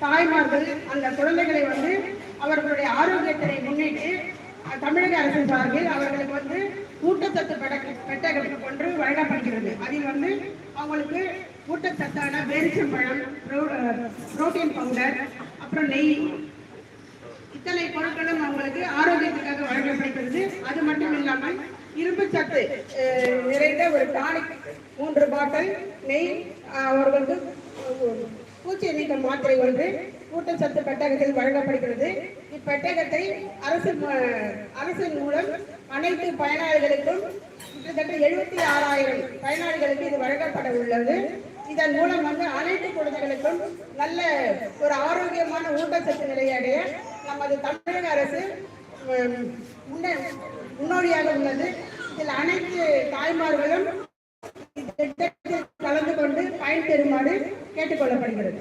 தாய்மார்கள் அந்த குழந்தைகளை வந்து அவர்களுடைய ஆரோக்கியத்தினை முன்னிட்டு தமிழக அரசு சார்பில் அவர்களுக்கு வந்து ஊட்டச்சத்து பெட்டக- பெட்டகம் ஒன்று வழங்கப்படுகிறது. அதில் வந்து அவங்களுக்கு ஊட்டச்சத்தான பேரிச்சம்பழம் புரோட்டீன் பவுடர் அப்புறம் நெய் இத்தனை பொருட்களும் அவங்களுக்கு ஆரோக்கியத்துக்காக வழங்கப்படுகிறது. அது மட்டும் இல்லாமல் இரும்பு சத்து நிறைந்த ஒரு டானிக் மூன்று பாட்டில் நெய் அவர்களுக்கு பூச்சி நீக்கம் மாத்திரை ஒன்று ஊட்டச்சத்து பெட்டகத்தில் வழங்கப்படுகிறது. இப்பெட்டகத்தை அரசு அரசின் மூலம் அனைத்து பயனாளிகளுக்கும் கிட்டத்தட்ட எழுபத்தி ஆறாயிரம் பயனாளிகளுக்கு இது வழங்கப்பட உள்ளது. இதன் மூலம் வந்து அனைத்து குழந்தைகளுக்கும் நல்ல ஒரு ஆரோக்கியமான ஊட்டச்சத்து நிலையை அடைய நமது தமிழக அரசு முன்னோடியாக உள்ளது. இதில் அனைத்து தாய்மார்களும் கலந்து கொண்டு பயன்பெறுமாறு கேட்டுக்கொள்ளப்படுகிறது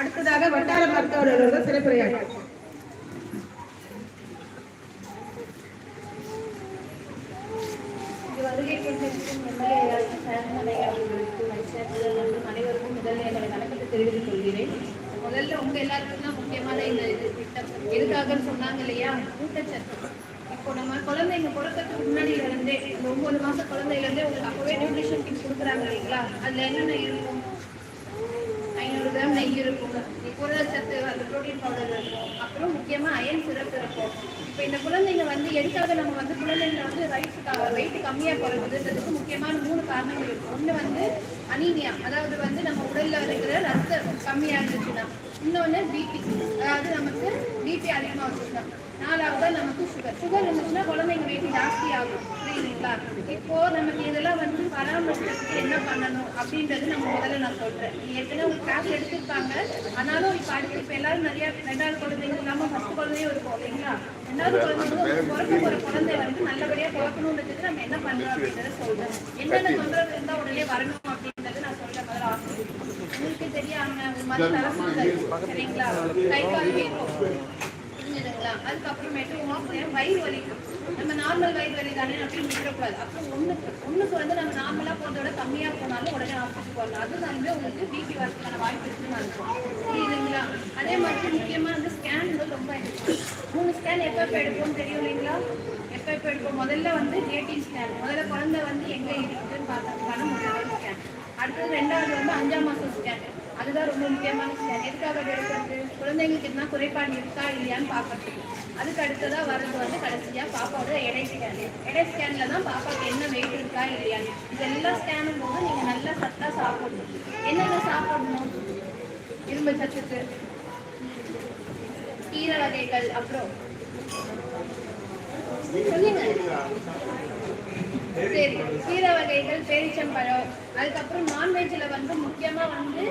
அடுத்ததாக வட்டார மருத்துவ அலுவலர்கள் சிறப்புரையாளர் இது வருகை கொண்டிருக்கும் எம்எல்ஏ சேர்ந்த அவர்களுக்கு அனைவருக்கும் முதல்ல வணக்கத்தை தெரிவித்துக் கொள்கிறேன். முதல்ல உங்க எல்லாருக்கும் தான் முக்கியமான இந்த இது திட்டம். எதுக்காக சொன்னாங்க இல்லையா? ஊட்டச்சத்து. இப்போ நம்ம குழந்தைங்க பிறக்கிறதுக்கு முன்னாடியில இருந்தே இந்த ஒன்பது மாச குழந்தையில இருந்தே உங்களுக்கு அப்பவே நியூட்ரிஷன் கிட் கொடுக்குறாங்க இல்லைங்களா? அதுல என்னென்ன இருக்கும்? ஐநூறு கிராம் நெய் இருக்கும். புரதச்சத்து அந்த ப்ரோட்டீன் பவுடர் இருக்கும். அப்புறம் முக்கியமாக அயன் சிறப்பு இருக்கும். இப்போ இந்த குழந்தைங்க வந்து எதுக்காக நம்ம வந்து குழந்தைங்க வந்து ரைட்டுக்காக வெயிட் கம்மியாக போகிறதுன்றதுக்கு முக்கியமான மூணு காரணங்கள் இருக்கும் ஒன்று வந்து அனீமியா அதாவது வந்து நம்ம உடலில் இருக்கிற ரத்தம் கம்மியாக இருந்துச்சுன்னா. இன்னொன்று பிபி அதாவது நமக்கு பிபி அதிகமாக வச்சுருந்தோம் நாலாவது நமக்கு சுகர் சுகர் இருந்துச்சுன்னா குழந்தைங்க ஜாஸ்தி ஆகும் புரியுதுங்களா? இப்போ நமக்கு இதெல்லாம் வந்து பராமரிக்கிறதுக்கு என்ன பண்ணணும் அப்படின்றது நம்ம முதல்ல நான் சொல்றேன். ஏற்கனவே உங்களுக்கு கிளாஸ் எடுத்திருப்பாங்க. ஆனாலும் இப்போ அடுத்து இப்போ எல்லாரும் நிறைய ரெண்டாவது குழந்தைங்க இல்லாம ஃபர்ஸ்ட் குழந்தையும் இருக்கும் இல்லைங்களா? ரெண்டாவது குழந்தைங்க பிறக்க போற குழந்தை வந்து நல்லபடியா பிறக்கணுன்றதுக்கு நம்ம என்ன பண்றோம் அப்படின்றத சொல்றேன். என்னென்ன தொந்தரவு இருந்தா உடனே வரணும் அப்படின்றது நான் சொல்ல முதல்ல ஆசை உங்களுக்கு தெரியாம ஒரு மாதிரி சரிங்களா? கை கால் வீக்கம் அதுக்கப்புறமேட்டு உங்களுக்கு வயிறு வலிக்கும் நம்ம நார்மல் வயிறு வலி தானே அப்படின்னு விட்டுறக்கூடாது. அப்புறம் ஒண்ணுக்கு ஒண்ணுக்கு வந்து நம்ம நார்மலா போறதோட கம்மியா போனாலும் உடனே ஆஃபீஸுக்கு போகலாம். அதுனாலுமே உங்களுக்கு பிபி வரதுக்கான வாய்ப்பு இருக்குன்னு அர்த்தம் புரியுதுங்களா? அதே மாதிரி முக்கியமா வந்து ஸ்கேன் வந்து ரொம்ப மூணு ஸ்கேன் எப்போ எப்போ எடுப்போம் தெரியும் இல்லைங்களா? எப்போ எப்போ எடுப்போம்? முதல்ல வந்து நேட்டிவ் ஸ்கேன் முதல்ல குழந்தை வந்து எங்க இருக்குதுன்னு பார்த்ததுக்கான முதல்ல ஸ்கேன் அடுத்தது ரெண்டாவது வந்து அஞ்சாம் மாசம் ஸ்கேன் அதுதான் ரொம்ப முக்கியமான விஷயம். எதுக்காக அது எடுக்கிறது? குழந்தைங்களுக்கு என்ன குறைபாடு இருக்கா இல்லையான்னு பார்க்கறதுக்கு. அதுக்கு அடுத்ததான் வர்றது வந்து கடைசியாக பாப்பாவோட எடை ஸ்கேன் எடை ஸ்கேனில் தான் பாப்பாவுக்கு என்ன வெயிட் இருக்கா இல்லையான்னு. இதெல்லாம் ஸ்கேனும் போது நீங்கள் நல்லா சத்தாக சாப்பிடணும். என்னென்ன சாப்பிடணும்? இரும்பு சத்துக்கு. கீரை வகைகள் அப்புறம். சொல்லுங்க. சரி கீரை வகைகள் பேரிச்சம்பழம் அதுக்கப்புறம் நான்வெஜ்ல வந்து முக்கியமா வந்து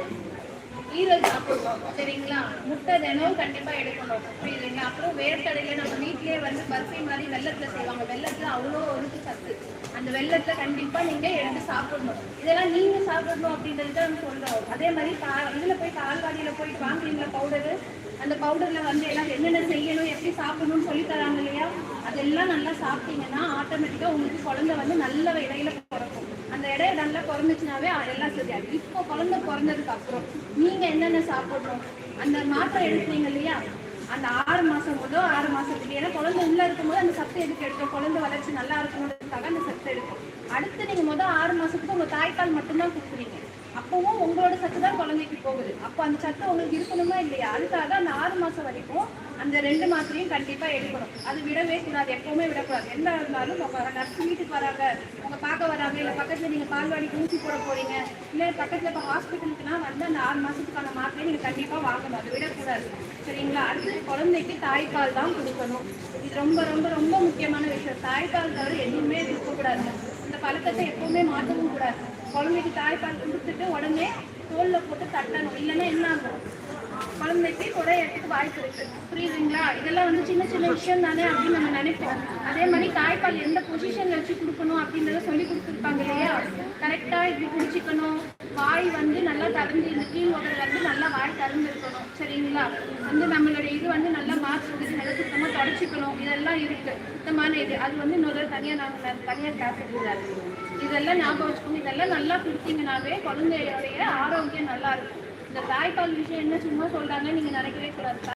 ஈரல் சாப்பிடணும் சரிங்களா? முட்டை தினம் கண்டிப்பா எடுக்கணும். புரியுதுங்களா? அப்புறம் வேர்க்கடையில நம்ம வீட்டிலே வந்து பர்ஃபி மாதிரி வெள்ளத்தில் செய்வாங்க. வெள்ளத்தில் அவ்வளோ இருக்கு சத்து. அந்த வெள்ளத்தில் கண்டிப்பா நீங்க எடுத்து சாப்பிடணும். இதெல்லாம் நீங்கள் சாப்பிடணும் அப்படின்றது தான் சொல்கிறோம் அதே மாதிரி கா இதில் போய் கால்வாடியில போயிட்டு வாங்குறீங்களா பவுடரு அந்த பவுடர்ல வந்து எல்லாம் என்னென்ன செய்யணும் எப்படி சாப்பிடணும்னு சொல்லி தராங்க இல்லையா? அதெல்லாம் நல்லா சாப்பிட்டீங்கன்னா ஆட்டோமேட்டிக்கா உங்களுக்கு குழந்தை வந்து நல்ல இடையில பிறக்கும். அந்த இடையில நல்லா பிறந்துச்சுனாவே அதெல்லாம் சரியாது இப்போ குழந்தை பிறந்ததுக்கு அப்புறம் நீங்க என்னென்ன சாப்பிடணும்? அந்த மாத்திரை எடுத்தீங்க இல்லையா? அந்த ஆறு மாசம் முதல் ஆறு மாசத்துக்கு ஏன்னா குழந்தை உள்ள இருக்கும்போது அந்த சத்து எதுக்கு எடுக்கும் குழந்தை வளர்ச்சி நல்லா இருக்கணுன்றதுக்காக அந்த சத்து எடுக்கும் அடுத்து நீங்க முதல் ஆறு மாசத்துக்கு உங்க தாய்க்கால் மட்டும்தான் கொடுக்குறீங்க. அப்பவும் உங்களோட சத்து தான் குழந்தைக்கு போகுது. அப்போ அந்த சத்து உங்களுக்கு இருக்கணுமா இல்லையா? அதுக்காக அந்த ஆறு மாதம் வரைக்கும் அந்த ரெண்டு மாத்திரையும் கண்டிப்பாக எடுக்கணும். அது விடவே கூடாது. எப்பவுமே விடக்கூடாது. எந்த இருந்தாலும் உங்க நர்ஸ் வீட்டுக்கு வராங்க. அவங்க பார்க்க வராங்க. இல்லை பக்கத்தில் நீங்கள் பால்வாடிக்கு ஊசி போட போறீங்க. இல்லை பக்கத்தில் இப்போ ஹாஸ்பிட்டலுக்குனா வந்து அந்த ஆறு மாதத்துக்கான மாத்திரையை நீங்கள் கண்டிப்பாக வாங்கணும். அது விடக்கூடாது. சரிங்களா? அடுத்து குழந்தைக்கு தாய்ப்பால் தான் கொடுக்கணும். இது ரொம்ப ரொம்ப ரொம்ப முக்கியமான விஷயம். தாய்ப்பால் தவிர எதுவுமே இருக்கக்கூடாது. பழக்கத்தை எப்பவுமே மாற்றவும் கூடாது. குழந்தைக்கு தாய்ப்பால் கொடுத்துட்டு உடனே தோல்ல போட்டு தட்டணும். இல்லைன்னா என்ன ஆகும்? குழந்தைக்கு இடத்துக்கு வாய்ப்பு இருக்கு. புரியுதுங்களா? இதெல்லாம் வந்து சின்ன சின்ன விஷயம் தானே அப்படின்னு நம்ம நினைப்போம். அதே மாதிரி தாய்ப்பால் எந்த பொசிஷன்ல வச்சு கொடுக்கணும் அப்படின்றத சொல்லி கொடுத்துருப்பாங்க இல்லையா? கரெக்டா இப்படி குடிச்சிக்கணும். வாய் வந்து நல்லா திறந்து இந்த கீழ் உடல் வந்து நல்லா திறந்துருக்கணும் சரிங்களா? வந்து நம்மளுடைய இது வந்து நல்லா மாஸ்க் நல்லா சுத்தமாக தொடச்சிக்கணும் இதெல்லாம் இருக்கு. சுத்தமான இது. அது வந்து இன்னொரு தனியாக நாங்கள் தனியாக கிளாஸ் இதெல்லாம் ஞாபகம் வச்சுக்கோங்க. இதெல்லாம் நல்லா கொடுத்தீங்கனாவே குழந்தையோடைய ஆரோக்கியம் நல்லா இருக்கும். இந்த தாய்ப்பால் விஷயம் என்ன சும்மா சொல்றாங்கன்னு நீங்க நினைக்கவே கூடாது.